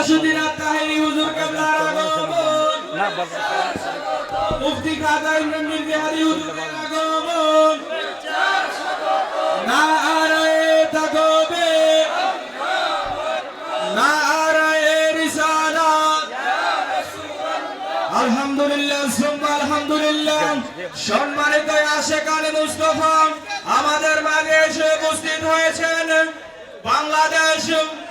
গিয়াসুদ্দিন আত্মাহিনী হুজুর কেবলার আগমন। মুফতি ইমরান আলহামদুলিল্লাহ সুম্মা আলহামদুলিল্লাহ। সম্মানিত আশেকান মুস্তফা আমাদের মাঝে এসে উপস্থিত হয়েছেন। বাংলাদেশ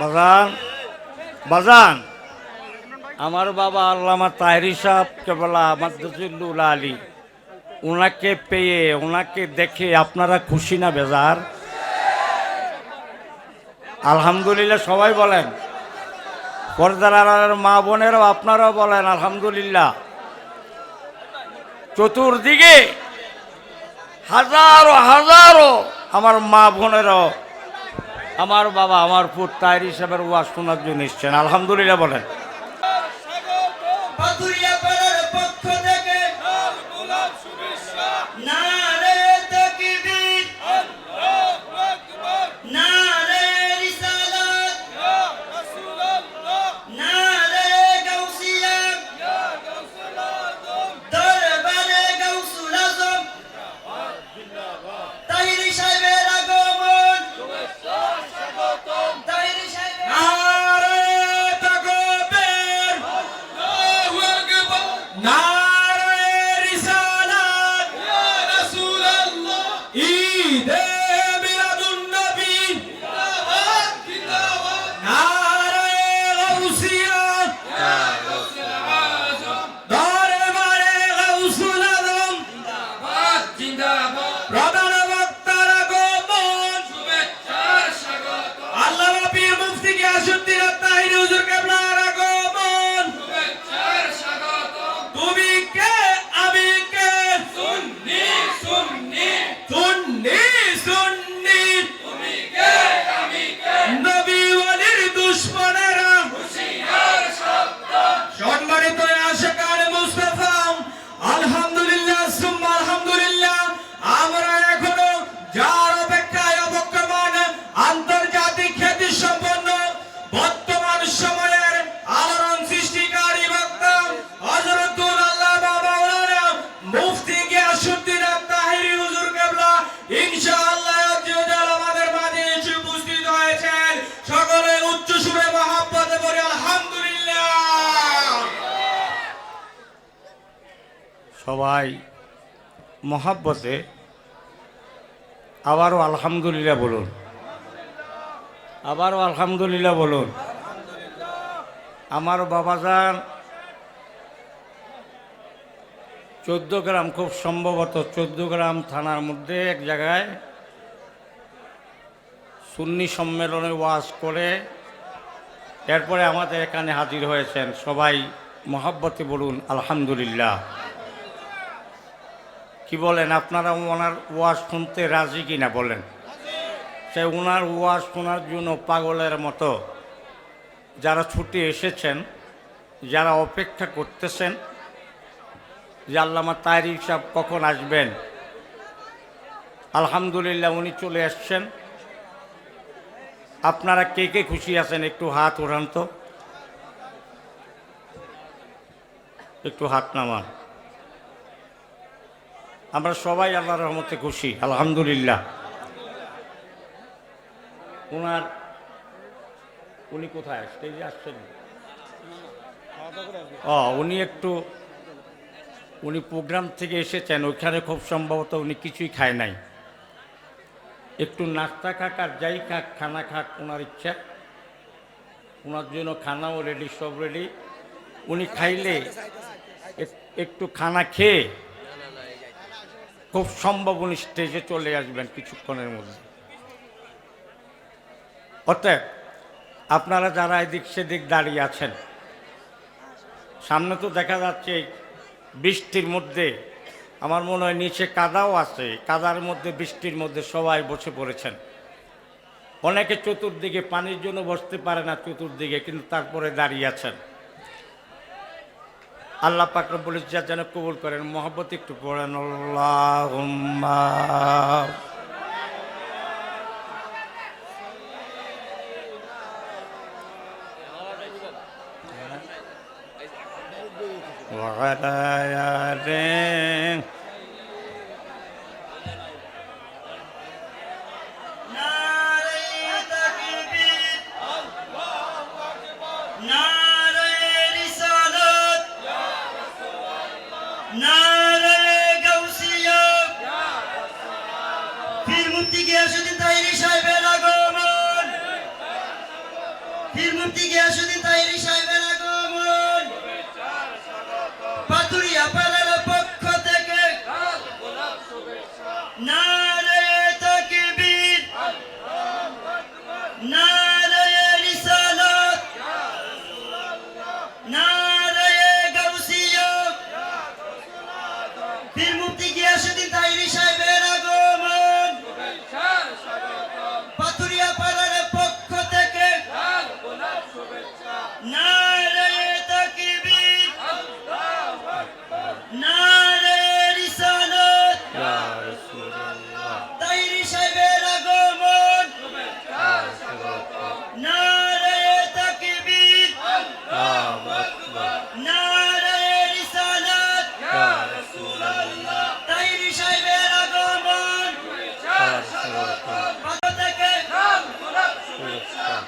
বাজান বাজান। আমার বাবা আল্লামা তাহরি সাহেব কেবলা মাদ্দুল আলী। ওনাকে পেয়ে ওনাকে দেখে আপনারা খুশি না বেজার? আলহামদুলিল্লাহ সবাই বলেন। পর্দার মা বোনেরাও আপনারাও বলেন, আলহামদুলিল্লাহ। চতুর্দিকে হাজারো হাজারো আমার মা বোনেরাও আমার বাবা আমার পুত তাইর হিসাবের ওয়াজ শোনার জন্য এসছেন। আলহামদুলিল্লাহ বলেন। সবাই মহাব্বতে আবারও আলহামদুলিল্লাহ বলুন। আবারও আলহামদুলিল্লাহ বলুন। আমার বাবাজান চোদ্দ গ্রাম, খুব সম্ভবত চোদ্দ গ্রাম থানার মধ্যে এক জায়গায় সুন্নি সম্মেলনে ওয়াজ করে, এরপরে আমাদের এখানে হাজির হয়েছেন। সবাই মহাব্বতে বলুন, আলহামদুলিল্লাহ। কি বলেন, আপনারা ওনার ওয়াজ শুনতে রাজি কিনা বলেন? সে ওনার ওয়াজ শোনার জন্য পাগলের মতো। যারা ছুটি এসেছেন, যারা অপেক্ষা করতেছেন, যে আল্লামা তারিক সাহেব কখন আসবেন? আলহামদুলিল্লাহ উনি চলে আসছেন। আপনারা কে কে খুশি আছেন? একটু হাত ওঠান তো। একটু হাত নামান। আমরা সবাই আল্লাহ রহমতে খুশি, আলহামদুলিল্লাহ। ওনার উনি কোথায়? স্টেজে আসছেন? ও, উনি একটু, উনি প্রোগ্রাম থেকে এসেছেন, ওইখানে খুব সম্ভবত উনি কিছুই খায় নাই। একটু নাস্তা খাক আর যাই খাক, খানা খাক ওনার ইচ্ছা। ওনার জন্য খানাও রেডি সব রেডি উনি খাইলে একটু খানা খেয়ে খুব সম্ভব উনি স্টেজে চলে আসবেন কিছুক্ষণের মধ্যে। অতএব আপনারা যারা এদিক সেদিক দাঁড়িয়ে আছেন, সামনে তো দেখা যাচ্ছে বৃষ্টির মধ্যে, আমার মনে হয় নিচে কাদাও আছে, কাদার মধ্যে, বৃষ্টির মধ্যে সবাই বসে পড়েছেন। অনেকে চতুর্দিকে পানির জন্য বসতে পারে না চতুর্দিকে, কিন্তু তারপরে দাঁড়িয়ে আছেন। আল্লাহ পাক রব্বুল ইজ্জাত যেন কবুল করেন মোহাম্মত একটু পড়েন আল্লাহুম্মা وعلى آله পীর মুফতি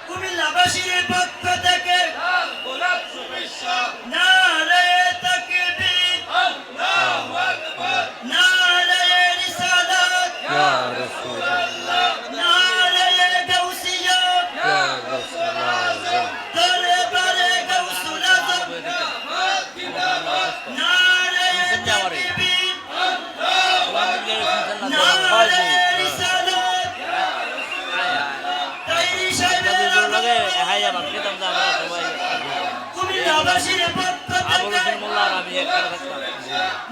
কুমিল্লাবাসীর পক্ষ থেকে নারায়ে আগমন কুমিল্লাবাসীর পক্ষ থেকে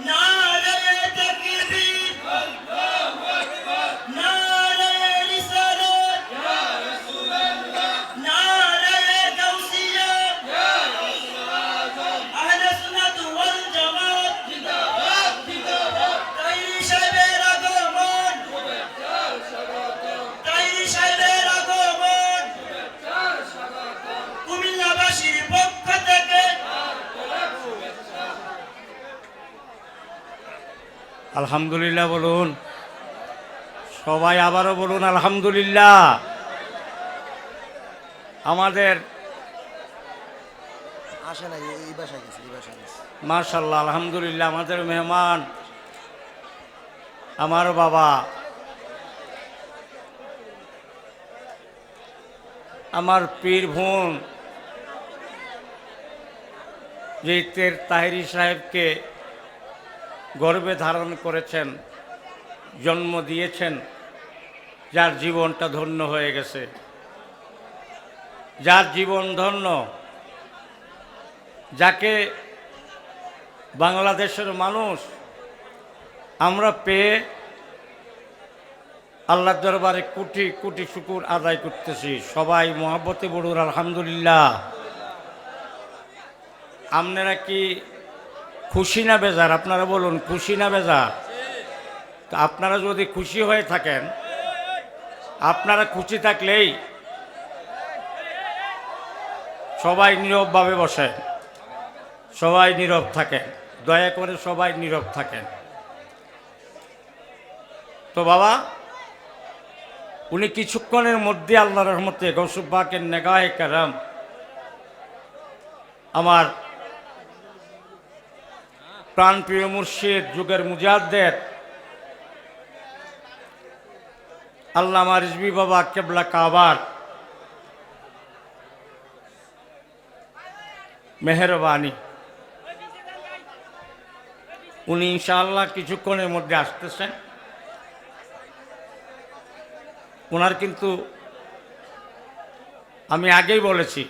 নারায়ে তাকবীর নারায়ে আলহামদুলিল্লাহ বলুন। সবাই আবারও বলুন আলহামদুলিল্লাহ। আমাদের মার্শাল্লাহ আলহামদুলিল্লাহ আমাদের মেহমান আমার বাবা। আমার পীর বোন যে তাহিরি সাহেবকে গর্বে ধারণ করেছেন, জন্ম দিয়েছেন, যার জীবনটা ধন্য হয়ে গেছে। যার জীবন ধন্য, যাকে বাংলাদেশের মানুষ আমরা পেয়ে আল্লাহর দরবারে কোটি কোটি শুকুর আদায় করতেছি। সবাই মহাব্বতে বলুন, আলহামদুলিল্লাহ। আপনারা কি খুশি না বেজার? আপনারা বলুন, খুশি না বেজার? আপনারা যদি খুশি হয়ে থাকেন, আপনারা খুশি থাকলেই সবাই নীরবভাবে বসেন, সবাই নীরব থাকেন, দয়া করে সবাই নীরব থাকেন। তো বাবা, উনি কিছুক্ষণের মধ্যে আল্লাহ রহমতে গৌসুব্বাকের নেগাহে কারাম আমার প্রাণপ্রিয় মুর্শিদ, যুগের মুজাদ্দের আল্লামা রিজবি বাবা, কেবলা কাবার, মেহরবানি। উনি ইনশাআল্লাহ কিছুক্ষণের মধ্যে আসতেছেন। ওনার কিন্তু, আমি আগেই বলেছি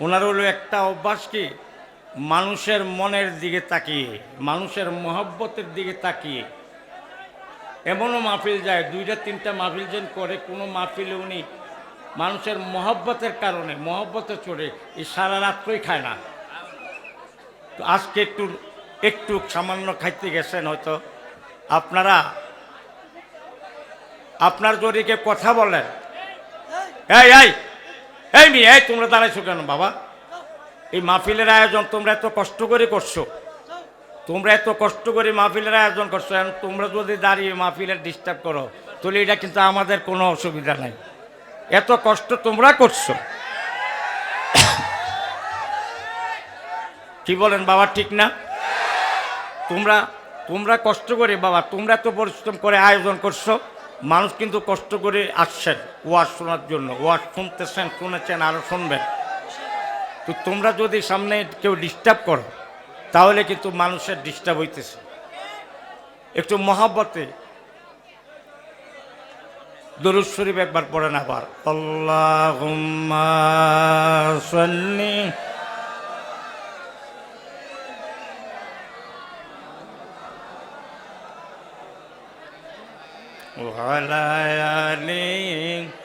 ওনার হলো একটা অভ্যাস কি? মানুষের মনের দিকে তাকিয়ে, মানুষের মহব্বতের দিকে তাকিয়ে। এমনও মাহফিল যায়, দুইটা তিনটা মাহফিল যেন করে, কোনো মাহফিলে উনি মানুষের মহব্বতের কারণে মহব্বতে চড়ে এই সারা রাত্রই খায় না। তো আজকে একটু একটু সামান্য খাইতে গেছেন হয়তো। আপনারা, আপনার জরিকে কথা বলেন। এই এই এই মি এই তোমরা দাঁড়াইছো কেন বাবা? এই মাহফিলের আয়োজন তোমরা এত কষ্ট করে করছ। তোমরা এত কষ্ট করে মাহফিলের আয়োজন করছ, এখন তোমরা যদি দাঁড়িয়ে মাহফিলের ডিস্টার্ব করো, তাহলে এটা কিন্তু আমাদের কোনো অসুবিধা নাই। এত কষ্ট তোমরা করছ। কি বলেন বাবা, ঠিক না? তোমরা তোমরা কষ্ট করে, বাবা, তোমরা তো পরিশ্রম করে আয়োজন করছ, মানুষ কিন্তু কষ্ট করে আসছেন, ওয়াজ শোনার জন্য। ওয়াজ শুনতেছেন, শুনেছেন আরও শুনবেন। তো তোমরা যদি সামনে কেউ ডিস্টার্ব করো তাহলে কিন্তু মানুষের ডিস্টার্ব হইতেছে একটু মহাব্বতে দরুদ শরীফ একবার পড়েন আবার আল্লাহ সাল্লি وعلى آله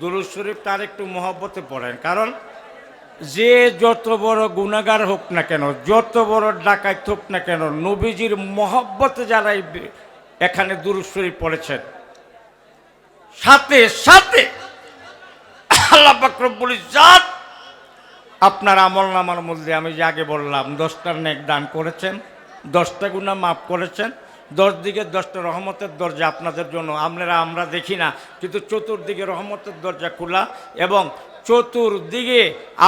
দুরুদ শরীফ তার একটু মহব্বতে পড়েন। কারণ যে যত বড় গুণাগার হোক না কেন, যত বড় ডাকাত হোক না কেন, নবীজির মহব্বতে যারা এখানে দুরুদ শরীফ পড়েছেন, সাথে সাথে আল্লাহ বাকরবুল জাত আপনার আমল নামার মধ্যে আমি যে আগে বললাম, দশটার নেক দান করেছেন, দশটা গুণা মাফ করেছেন দশ দিকে দশটা রহমতের দরজা আপনাদের জন্য। আপনারা, আমরা দেখি না, কিন্তু চতুর্দিকে রহমতের দরজা খোলা এবং চতুর্দিকে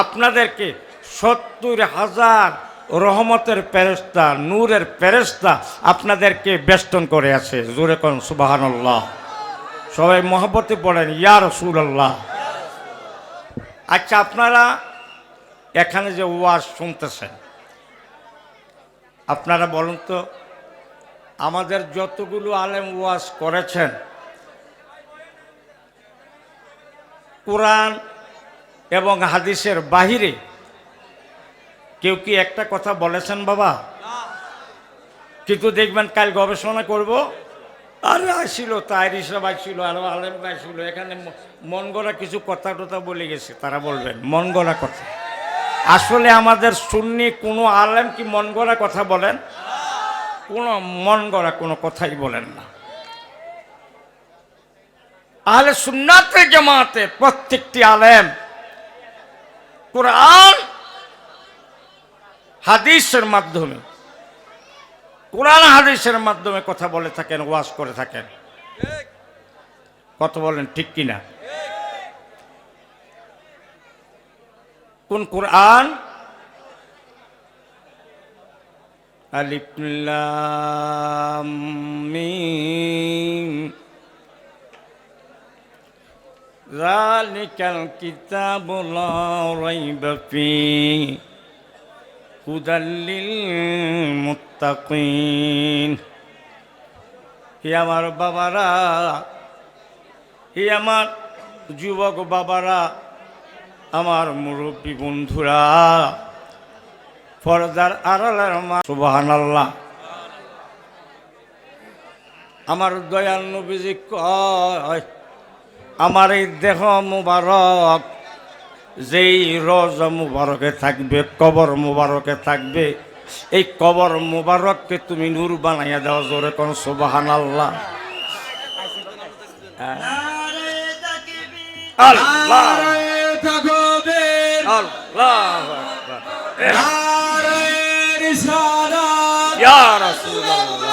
আপনাদেরকে সত্তর হাজার রহমতের ফেরেস্তা নূরের ফেরেস্তা আপনাদেরকে বেষ্টন করে আছে। জোরে কন সুবাহান্লাহ সবাই মহব্বতে পড়েন, ইয়া রসুল্লাহ আচ্ছা আপনারা এখানে যে ওয়াজ শুনতেছেন, আপনারা বলুন তো আমাদের যতগুলো আলেম ওয়াজ করেছেন, কোরআন এবং হাদিসের বাহিরে কেউ কি একটা কথা বলেছেন বাবা? কিন্তু দেখবেন কাল গবেষণা করব, আরে আসছিল তাইর হিসাব আসছিল আরও আলেম আসছিল এখানে মন গড়া কিছু কথা টথা বলে গেছে, তারা বলবেন, মন গড়া কথা। আসলে আমাদের সুন্নি কোনো আলেম কি মন গড়া কথা বলেন? কোনো মন গড়া কোনো কথাই বলেন না। আহলে সুন্নাতে জামাতে প্রত্যেকটি আলেম কোরআন, হাদিসের মাধ্যমে, কোরআন, হাদিসের মাধ্যমে কথা বলে থাকেন, ওয়াজ করে থাকেন। কথা বলেন ঠিক কিনা? কোন কোরআন আলিফ লাম মিম ذلك الكتاب لا ريب فيه هدى للمتقين হে আমার বাবারা হে আমার যুবক বাবারা আমার মুরব্বী বন্ধুরা ফরদার আড়ালের মা সুবাহান আল্লাহ আমার দয়াল নবীজি কয় আমার এই দেহ মুবারক যেই রোজ মুবারকে থাকবে কবর মুবারকে থাকবে এই কবর মুবারককে তুমি নূর বানাইয়া দাও জোরে কোন সুবাহান আল্লাহ। আল্লাহ। আল্লাহ। Ya Resulallah.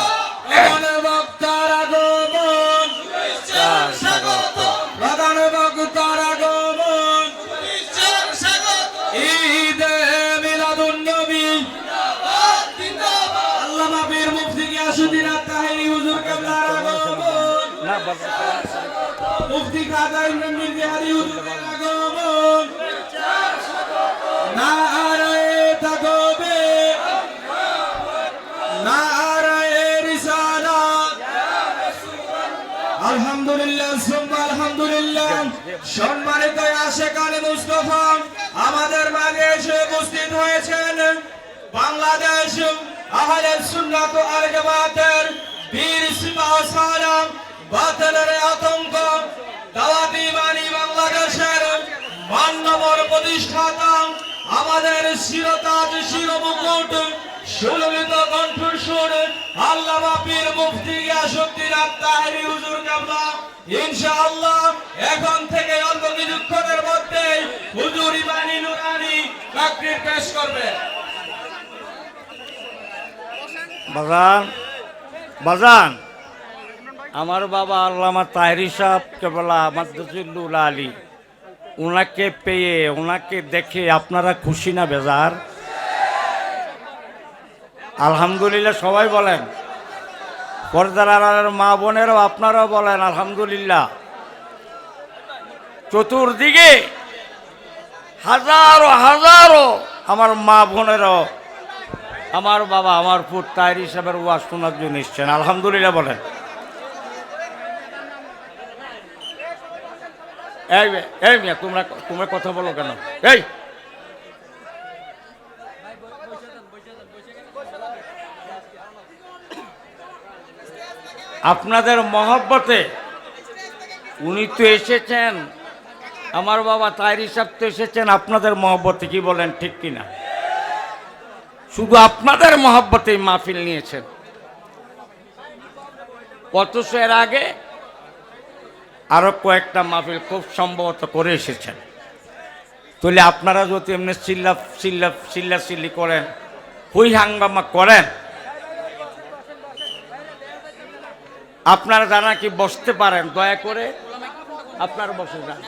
আলহামদুলিল্লাহ, সুম্মা আলহামদুলিল্লাহ। সম্মানিত আশেকান মুস্তফা, আমাদের মাঝে এসে উপস্থিত হয়েছেন বাংলাদেশ আহলে সুন্নাত আল জামাতের বীর সিপাহ সালাম, বাতিলের আতঙ্ক, দাওয়াতি বাণী বাংলাদেশের মান্যবর প্রতিষ্ঠাতা, আমাদের শিরতাজ শিরমুকুট সুললিত কণ্ঠস্বর আল্লামা পীর মুফতি গিয়াসুদ্দিন আত্মাহারি হুজুর কাবলা এখন থেকে অল্প কিছুক্ষণের মধ্যে হুজুর ইমানি নুরানি পেশ করবে। বাজান বাজান। আমার বাবা আল্লামা তাহরি সাহেব কেবলা আলী। ওনাকে পেয়ে ওনাকে দেখে আপনারা খুশি না বেজার? আলহামদুলিল্লাহ, সবাই বলেন। পর্দার আড়ালের মা বোনেরও আপনারাও বলেন, আলহামদুলিল্লাহ। চতুর্দিকে হাজারো হাজারো আমার মা বোনেরও, আমার বাবা, আমার পুত তাইর হিসাবের ওয়াজ শোনার জন্য এসছেন। আলহামদুলিল্লাহ বলেন। এই তোমরা তোমরা কথা বলো কেন? এই আপনাদের মহব্বতে উনি তো এসেছেন, আমার বাবা তাইর হিসাব তো এসেছেন, আপনাদের মহব্বতে কি বলেন ঠিক কিনা? শুধু আপনাদের মহব্বতে মাহফিল নিয়েছেন। অথচ এর আগে আরও কয়েকটা মাহফিল খুব সম্ভবত করে এসেছেন। তাহলে আপনারা যদি এমনি চিল্লা চিল্লা চিল্লা চিল্লি করেন, হুই হাঙ্গামা করেন আপনারা যারা কি বসতে পারেন দয়া করে আপনারা বসে যান।